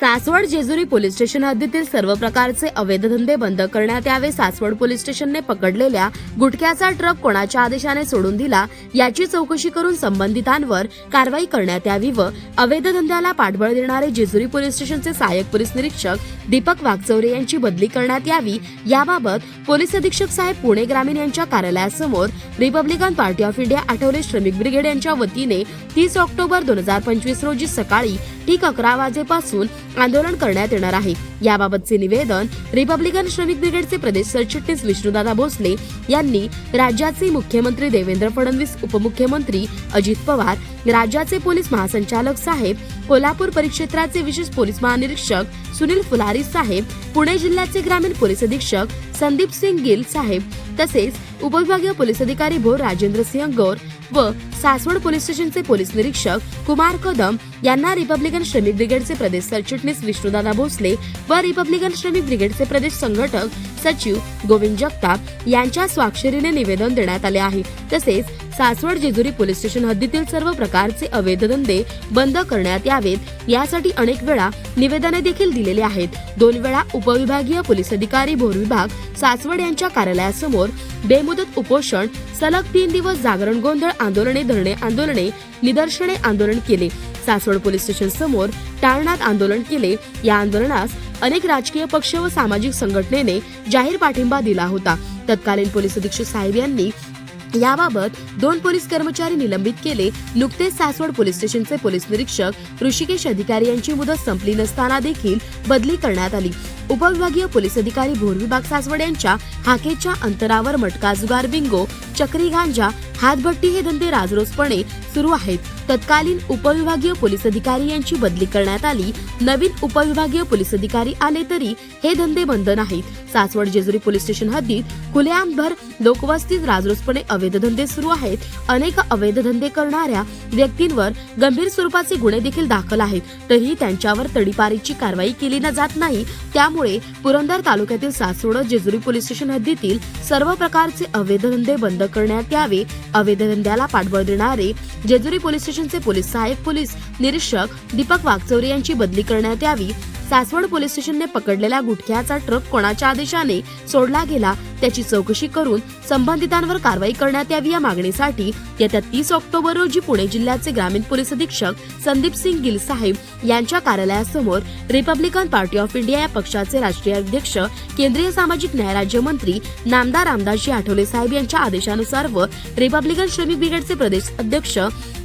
Saswad Jejuri police station हद्दीतील सर्व प्रकारचे अवैध धंदे बंद करण्यात यावे. सासवड पोलीस स्टेशनने पकडलेल्या गुटख्याचा ट्रक कोणाच्या आदेशाने सोडून दिला याची चौकशी करून संबंधितांवर कारवाई करण्यात यावी व अवैध धंद्याला पाठबळ देणारे जेजुरी पोलीस स्टेशनचे सहाय्यक पोलीस निरीक्षक दीपक वाघचौरे यांची बदली करण्यात यावी. याबाबत पोलीस अधीक्षक साहेब पुणे ग्रामीण यांच्या कार्यालयासमोर Republican party of India Athawale श्रमिक ब्रिगेड यांच्या वतीने तीस ऑक्टोबर दोन हजार पंचवीस रोजी सकाळी ठीक अकरा वाजेपासून आंदोलन करण्यात येणार आहे. याबाबतचे निवेदन रिपब्लिकन श्रमिक ब्रिगेडचे प्रदेश सरचिटणीस विष्णुदादा भोसले यांनी राज्याचे मुख्यमंत्री देवेंद्र फडणवीस उपमुख्यमंत्री अजित पवार राज्याचे पोलीस महासंचालक साहेब कोल्हापूर परिक्षेत्राचे विशेष पोलीस महानिरीक्षक सुनील फुलारी साहेब पुणे जिल्ह्याचे ग्रामीण पोलीस अधीक्षक संदीप सिंग गिल साहेब तसेच उपविभागीय पोलीस अधिकारी भोर राजेंद्र सिंह गौर व सासवड पोलीस स्टेशनचे पोलीस निरीक्षक कुमार कदम यांना रिपब्लिकन श्रमिक ब्रिगेडचे प्रदेश सरचिटणीस विष्णुदादा भोसले व रिपब्लिकन श्रमिक ब्रिगेडचे प्रदेश संघटक सचिव गोविंद जगताप यांच्या स्वाक्षरीने निवेदन देण्यात आले आहे. तसेच सासवड जेजुरी पोलीस स्टेशन हद्दीतील सर्व प्रकारचे अवैध धंदे बंद करण्यात यावेत. यासाठी अनेक वेळा निवेदने देखील दिलेली आहेत. दोन वेळा उपविभागीय पोलीस अधिकारी भोर विभाग सासवड यांच्या कार्यालयासमोर बेमुदत उपोषण सलग तीन दिवस जागरण गोंधळ आंदोलने धरणे आंदोलने निदर्शने आंदोलन केले. सासवड पोलीस स्टेशन समोर टाळण्यात आंदोलन केले. या आंदोलनास अनेक राजकीय पक्ष व सामाजिक संघटनेने जाहीर पाठिंबा दिला होता. तत्कालीन पोलीस अधीक्षक साहेब यांनी याबाबत दोन पोलीस कर्मचारी निलंबित केले. नुकतेच सासवड पोलीस स्टेशनचे पोलीस निरीक्षक ऋषिकेश अधिकारी यांची मुदत संपली नसताना देखील बदली करण्यात आली. उपविभागीय पोलीस अधिकारी भोर विभाग सासवड यांच्या हाकेच्या अंतरावर मटका जुगार बिंगो चक्री गांजा हातभट्टी हे धंदे राजरोसपणे सुरू आहेत. तत्कालीन उपविभागीय पोलीस अधिकारी यांची बदली करण्यात आली. नवीन उपविभागीय पोलीस अधिकारी आले तरी हे धंदे बंद नाहीत. सासवड जेजुरी पोलीस स्टेशन हद्दीत खुलेआमभर लोकवस्तीत राजरोसपणे अवैध धंदे सुरू आहेत. अनेक अवैध धंदे करणाऱ्या व्यक्तींवर गंभीर स्वरूपाचे गुन्हे देखील दाखल आहेत. तरीही त्यांच्यावर तडीपारीची कारवाई केली न जात नाही. त्यामुळे पुरंदर तालुक्यातील सासवड जेजुरी पोलीस स्टेशन हद्दीतील सर्व प्रकारचे अवैध धंदे बंद करण्यात यावे अवैधधंद्याला पाठबळ देणारे जेजुरी पोलीस स्टेशनचे पोलीस सहाय्यक पोलीस निरीक्षक दीपक वागचौरे यांची बदली करण्यात यावी. सासवड पोलीस स्टेशनने पकडलेल्या गुटख्याचा ट्रक कोणाच्या आदेशाने सोडला गेला? त्याची चौकशी करून संबंधितांवर कारवाई करण्यात यावी या मागणीसाठी येत्या तीस ऑक्टोबर रोजी पुणे जिल्ह्याचे ग्रामीण पोलीस अधीक्षक संदीप सिंग गिल साहेब यांच्या कार्यालयासमोर रिपब्लिकन पार्टी ऑफ इंडिया या पक्षाचे राष्ट्रीय अध्यक्ष केंद्रीय सामाजिक न्याय राज्यमंत्री नामदार रामदासजी आठवले साहेब यांच्या आदेशानुसार व रिपब्लिकन श्रमिक ब्रिगेडचे प्रदेश अध्यक्ष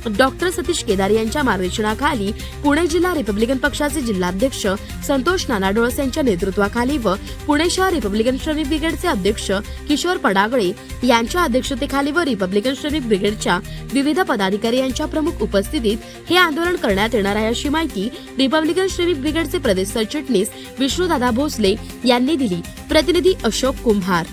डॉक्टर सतीश केदार यांच्या मार्गदर्शनाखाली पुणे जिल्हा रिपब्लिकन पक्षाचे जिल्हाध्यक्ष संतोष नाना डोळस यांच्या नेतृत्वाखाली व पुणे शहर रिपब्लिकन श्रमिक ब्रिगेडचे अध्यक्ष किशोर पडागळे यांच्या अध्यक्षतेखाली व रिपब्लिकन श्रमिक ब्रिगेडच्या विविध पदाधिकारी यांच्या प्रमुख उपस्थितीत हे आंदोलन करण्यात येणार आहे अशी माहिती रिपब्लिकन श्रमिक ब्रिगेडचे प्रदेश सरचिटणीस विष्णुदादा भोसले यांनी दिली. प्रतिनिधी अशोक कुंभार.